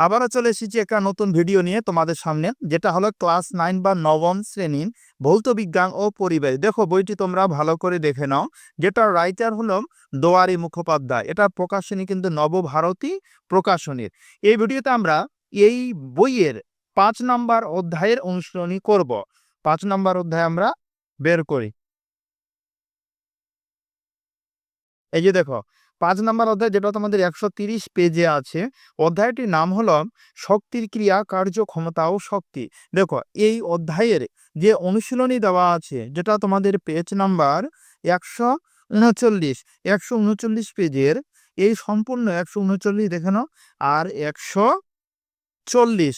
আবারও চলে এসেছি একটা নতুন ভিডিও নিয়ে তোমাদের সামনে, যেটা হলো ক্লাস নাইন বা নবম শ্রেণির ভৌত বিজ্ঞান ও পরিবেশ। দেখো, বইটি তোমরা ভালো করে দেখে নাও, যেটা রাইটার হলো দোয়ারি মুখোপাধ্যায়। এটা প্রকাশনী কিন্তু নবভারতী প্রকাশনীর। এই ভিডিওতে আমরা এই বইয়ের পাঁচ নাম্বার অধ্যায়ের অনুশীলনী করব। পাঁচ নাম্বার অধ্যায় আমরা বের করি। এই যে দেখো পাঁচ নাম্বার অধ্যায় যেটা তোমাদের একশো তিরিশ পেজে আছে, অধ্যায়টির নাম হলো শক্তির ক্রিয়া, কার্য, ক্ষমতা ও শক্তি। দেখো, এই অধ্যায়ের যে অনুশীলনী দেওয়া আছে, যেটা তোমাদের পেজ নাম্বার একশো উনচল্লিশ একশো উনচল্লিশ পেজের, এই সম্পূর্ণ একশো উনচল্লিশ দেখে আর একশো চল্লিশ।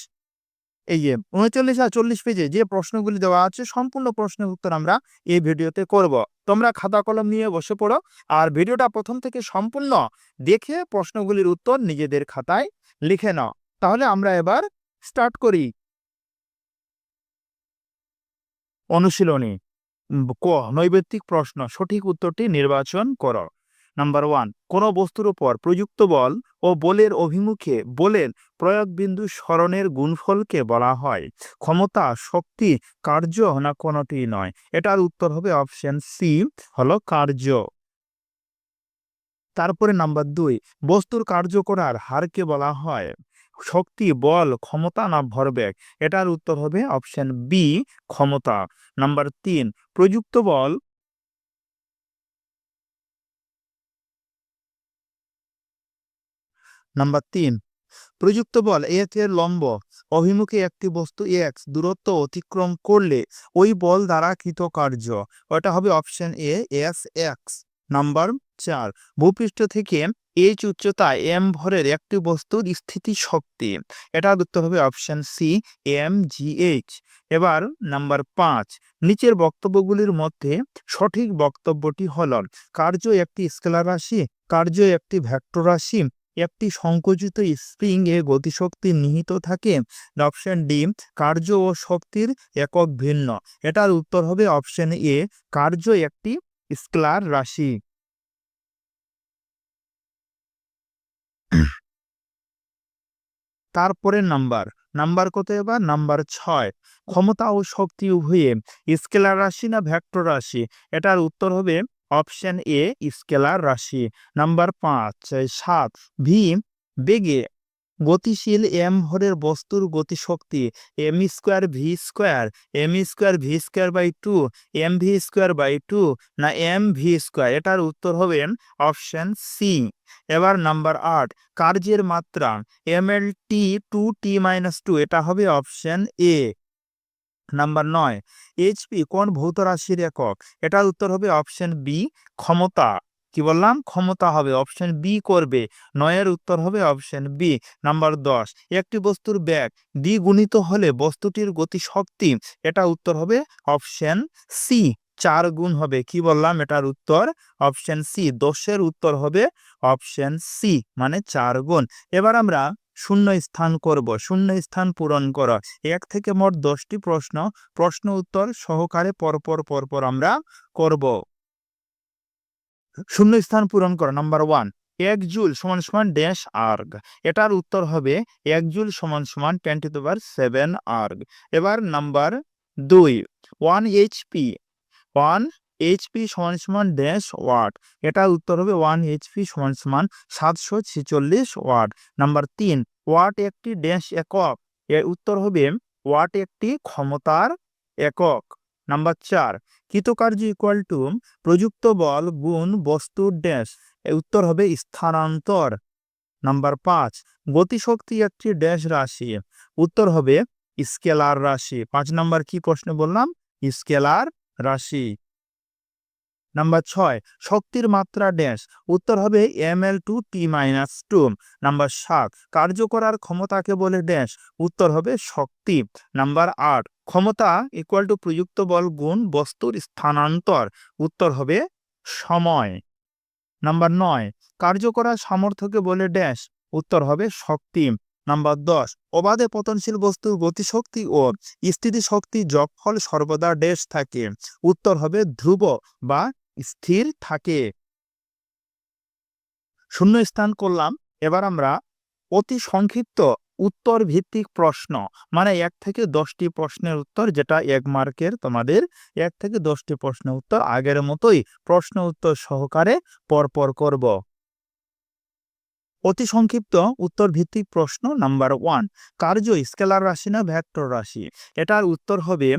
এই যে উনচল্লিশ আর চল্লিশ পেজে যে প্রশ্নগুলি দেওয়া আছে, সম্পূর্ণ প্রশ্নের উত্তর আমরা এই ভিডিওতে করব। তোমরা খাতা কলম নিয়ে বসে পড়ো আর ভিডিওটা প্রথম থেকে সম্পূর্ণ দেখে প্রশ্নগুলির উত্তর নিজেদের খাতায় লিখে নাও। তাহলে আমরা এবার স্টার্ট করি। অনুশীলনী। ক, নৈবেত্তিক প্রশ্ন। সঠিক উত্তরটি নির্বাচন করো। নাম্বার ওয়ান কোন বস্তুর উপর প্রযুক্ত বল ও বলের অভিমুখে বলের প্রয়োগ বিন্দু স্মরণের গুণফলকে বলা হয়। ক্ষমতা, শক্তি, কার্য না কোনোটি নয়। এটার উত্তর হবে অপশন সি হলো কার্য। তারপরে নাম্বার দুই, বস্তুর কার্য করার হারকে বলা হয়। শক্তি, বল, ক্ষমতা না ভরবেগ? এটার উত্তর হবে অপশন বি ক্ষমতা। নাম্বার তিন, প্রযুক্ত বল নাম্বার তিন। প্রযুক্ত বল এফ এর লম্ব। অভিমুখে একটি বস্তু এক্স, দূরত্ব অতিক্রম করলে ওই বল দ্বারা কৃত কার্য ওটা হবে option A, S, X. Number চার। ভূপৃষ্ঠ থেকে এইচ উচ্চতায় এম ভরের একটি বস্তুর স্থিতি শক্তি এটার উত্তর হবে option C, M, G, H. এবার নাম্বার পাঁচ। নিচের বক্তব্যগুলির মধ্যে সঠিক বক্তব্যটি হল, কার্য একটি স্কেলার রাশি, কার্য একটি ভেক্টর রাশি একটি সংকুচিত স্প্রিং এ গতিশক্তি নিহিত থাকে। অপশন ডি, কার্য ও শক্তির একক ভিন্ন। এটার উত্তর হবে অপশন এ, কার্য একটি স্কেলার রাশি। তারপরে নাম্বার। নাম্বার কত এবার? নাম্বার ছয়। ক্ষমতা ও শক্তি উভয়ে স্কেলার রাশি না ভ্যাক্টর রাশি? এটার উত্তর হবে অপশন এ স্কেলার রাশি। নাম্বার পাঁচ সাত, ভি, বেগে গতিশীল এম ভরের বস্তুর গতিশক্তি, M square V square, M square V square by two, M V square by two, না এম ভি স্কোয়ার, এটার উত্তর হবে অপশন সি। এবার নাম্বার আট, কার্যের মাত্রা, M L T two T minus two, এটা হবে অপশন এ। নাম্বার নয় এইচপি কোন ভৌত রাশির একক? এটার উত্তর হবে অপশন বি ক্ষমতা। কি বললাম? ক্ষমতা হবে অপশন বি করবে। নয়ের উত্তর হবে অপশন বি নাম্বার দশ, একটি বস্তুর ব্যাগ দ্বিগুণিত হলে বস্তুটির গতি শক্তি এটা উত্তর হবে অপশন সি চার গুণ হবে, কি বললাম? এটার উত্তর অপশন সি দশের উত্তর হবে অপশন সি মানে চার গুণ। এবার আমরা শূন্য স্থান করব শূন্য স্থান পূরণ করা। এক থেকে মোট দশটি প্রশ্ন প্রশ্ন উত্তর সহকারে পরপর পরপর আমরা করব। শূন্য স্থান পূরণ করা নাম্বার ওয়ান এক জুল সমান সমান ড্যাশ আর্গ এটার উত্তর হবে এক জুল সমান সমান ten to power seven erg এবার নাম্বার দুই ওয়ান এইচপি ওয়ান এইচপি সমান সমান ড্যাশ ওয়াট এটার উত্তর হবে ওয়ান এইচপি সমান সমান সাতশো ছেচল্লিশ ওয়াট নাম্বার তিন ওয়াট একটি ড্যাশ একক। এর উত্তর হবে ওয়াট একটি ক্ষমতার একক। নাম্বার চার, কৃতকার্য ইকুয়াল টু প্রযুক্ত বল গুণ বস্তুর ড্যাশ এর উত্তর হবে স্থানান্তর। নাম্বার পাঁচ, গতিশক্তি একটি ড্যাশ রাশি। উত্তর হবে স্কেলার রাশি। পাঁচ নাম্বার কি প্রশ্ন বললাম? স্কেলার রাশি। নাম্বার ছয়, শক্তির মাত্রা ড্যাশ। উত্তর হবে M L two T minus two number সাত, কার্য করার ক্ষমতাকে বলে ড্যাশ। উত্তর হবে শক্তি। নাম্বার আট, ক্ষমতা ইকুয়াল টু প্রযুক্ত বল গুণ বস্তুর স্থানান্তর। উত্তর হবে সময়। নাম্বার নয়, কার্য করার সামর্থ্যকে বলে ড্যাশ। উত্তর হবে শক্তি। নাম্বার দশ, অবাধে পতনশীল বস্তুর গতিশক্তি ও স্থিতিশক্তি যগফল সর্বদা ড্যাশ থাকে। উত্তর হবে ধ্রুব বা স্থির থাকে। শূন্য স্থান করলাম। এবার আমরা অতি সংক্ষিপ্ত উত্তর ভিত্তিক প্রশ্ন মানে এক থেকে দশটি প্রশ্নের উত্তর, যেটা এক মার্কের তোমাদের এক থেকে দশটি প্রশ্নের উত্তর আগের মতোই প্রশ্ন উত্তর সহকারে পরপর করব। অতি সংক্ষিপ্ত উত্তর ভিত্তিক প্রশ্ন নাম্বার ওয়ান কার্য স্কেলার রাশি না ভেক্টর রাশি? এটার উত্তর হবে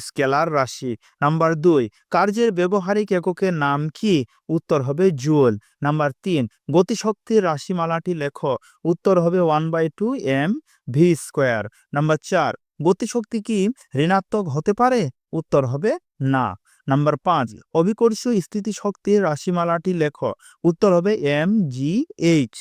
স্কেলার রাশি। নাম্বার দুই, কার্যের ব্যবহারিক এককের নাম কি? উত্তর হবে জুল নাম্বার তিন, গতিশক্তির রাশিমালাটি লেখো। উত্তর হবে one by two M V square number চার, গতিশক্তি কি ঋণাত্মক হতে পারে? উত্তর হবে না। নাম্বার পাঁচ অভিকর্ষ স্থিতিশক্তির রাশিমালাটি লেখো। উত্তর হবে এম জি এইচ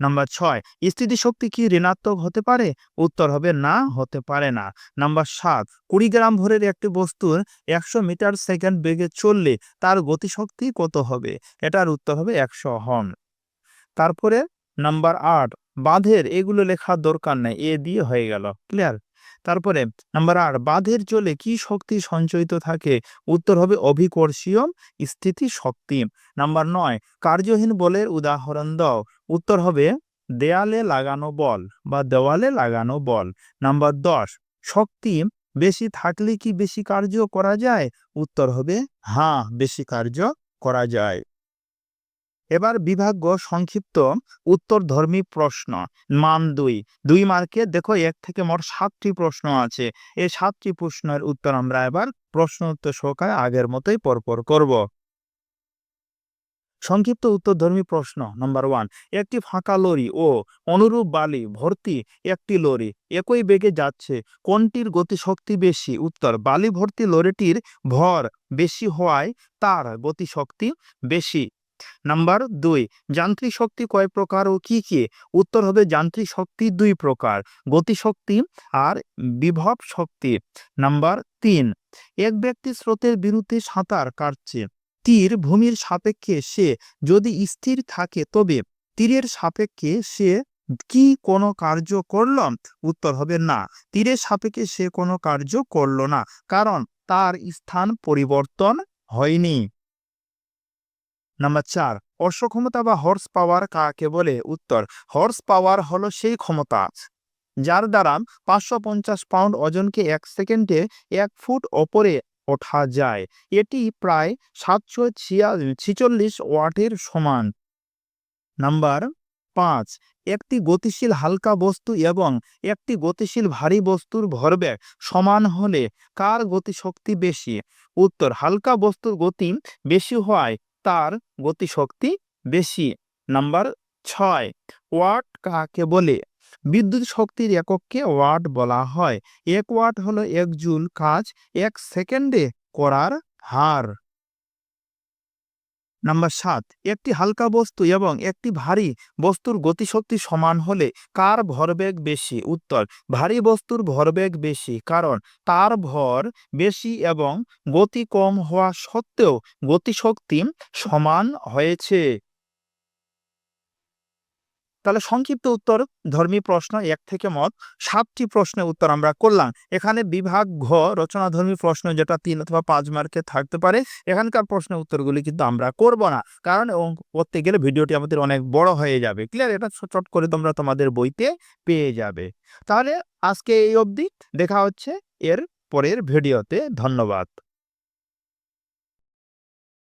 নাম্বার ছয়, স্থিতিশক্তি কি ঋণাত্মক হতে পারে? উত্তর হবে না, হতে পারে না। নাম্বার সাত কুড়ি গ্রাম ভরের একটি বস্তুর একশো মিটার সেকেন্ড বেগে চললে তার গতিশক্তি কত হবে? এটার উত্তর হবে একশো হন তারপরে নাম্বার আট, বাঁধের এগুলো লেখার দরকার নেই, এ দিয়ে হয়ে গেল। ক্লিয়ার? তারপরে নাম্বার আট, বাঁধের জলে কি শক্তি সঞ্চয়িত থাকে? উত্তর হবে অভিকর্ষীয় স্থিতি শক্তি নাম্বার নয়, কার্যহীন বলের উদাহরণ দাও। উত্তর হবে দেয়ালে লাগানো বল বা দেওয়ালে লাগানো বল। নাম্বার দশ, শক্তি বেশি থাকলে কি বেশি কার্য করা যায়? উত্তর হবে হ্যাঁ বেশি কার্য করা যায়। এবার বিভাগ্য সংক্ষিপ্ত উত্তরধর্মী প্রশ্ন। মান দুই। দুই মার্কে দেখো এক থেকে মোট সাতটি প্রশ্ন আছে। এই সাতটি প্রশ্নের উত্তর আমরা এবার প্রশ্ন উত্তর সহকারে আগের মতোই পরপর করব। সংক্ষিপ্ত উত্তরধর্মী প্রশ্ন নাম্বার ওয়ান একটি ফাঁকা লরি ও অনুরূপ বালি ভর্তি একটি লরি একই বেগে যাচ্ছে, কোনটির গতিশক্তি বেশি? উত্তর, বালি ভর্তি লরিটির ভর বেশি হওয়ায় তার গতিশক্তি বেশি। নাম্বার দুই, যান্ত্রিক শক্তি কয় প্রকার ও কি কি? উত্তর হবে যান্ত্রিক শক্তি দুই প্রকার, গতিশক্তি আর বিভব শক্তি। নাম্বার তিন, এক ব্যক্তি স্রোতের বিরুদ্ধে সাঁতার কাটছে। তীর ভূমির সাপেক্ষে সে যদি স্থির থাকে তবে তীরের সাপেক্ষে সে কি কোনো কার্য করল? উত্তর হবে না। তীরের সাপেক্ষে সে কোনো কার্য করল না, কারণ তার স্থান পরিবর্তন হয়নি। নাম্বার চার, অশ্বক্ষমতা বা হর্স পাওয়ার কাকে বলে? উত্তর হর্স পাওয়ার হলো সেই ক্ষমতা যার দ্বারা পাঁচশো পঞ্চাশ পাউন্ড ওজনকে এক সেকেন্ডে এক ফুট ওপরে ওঠা যায়। এটি প্রায় সাতশো ছিচল্লিশ ওয়াটের সমান। নাম্বার পাঁচ, একটি গতিশীল হালকা বস্তু এবং একটি গতিশীল ভারী বস্তুর ভরবেগ সমান হলে কার গতিশক্তি বেশি? উত্তর, হালকা বস্তুর গতি বেশি হওয়ায় তার গতিশক্তি বেশি। নাম্বার ছয়, ওয়াট কাকে বলে? বিদ্যুৎ শক্তির একককে ওয়াট বলা হয়। এক ওয়াট হলো এক জুল কাজ এক সেকেন্ডে করার হার। নাম্বার সাত, একটি হালকা বস্তু এবং একটি ভারী বস্তুর গতিশক্তি সমান হলে কার ভরবেগ বেশি? উত্তর, ভারী বস্তুর ভরবেগ বেশি, কারণ তার ভর বেশি এবং গতি কম হওয়া সত্ত্বেও গতিশক্তি সমান হয়েছে। তাহলে সংক্ষিপ্ত উত্তর, ধর্মী প্রশ্ন, এক থেকে মত, সাতটি প্রশ্নের উত্তর আমরা করলাম। এখানে বিভাগ ঘ, রচনাধর্মী প্রশ্ন যেটা তিন অথবা পাঁচ মার্কে থাকতে পারে, এখানকার প্রশ্নের উত্তরগুলি কিন্তু আমরা করব না। কারণ করতে গেলে ভিডিওটি আমাদের অনেক বড় হয়ে যাবে। ক্লিয়ার এটা চট করে তোমরা তোমাদের বইতে পেয়ে যাবে। তাহলে আজকে এই অবধি, দেখা হচ্ছে এর পরের ভিডিওতে। ধন্যবাদ।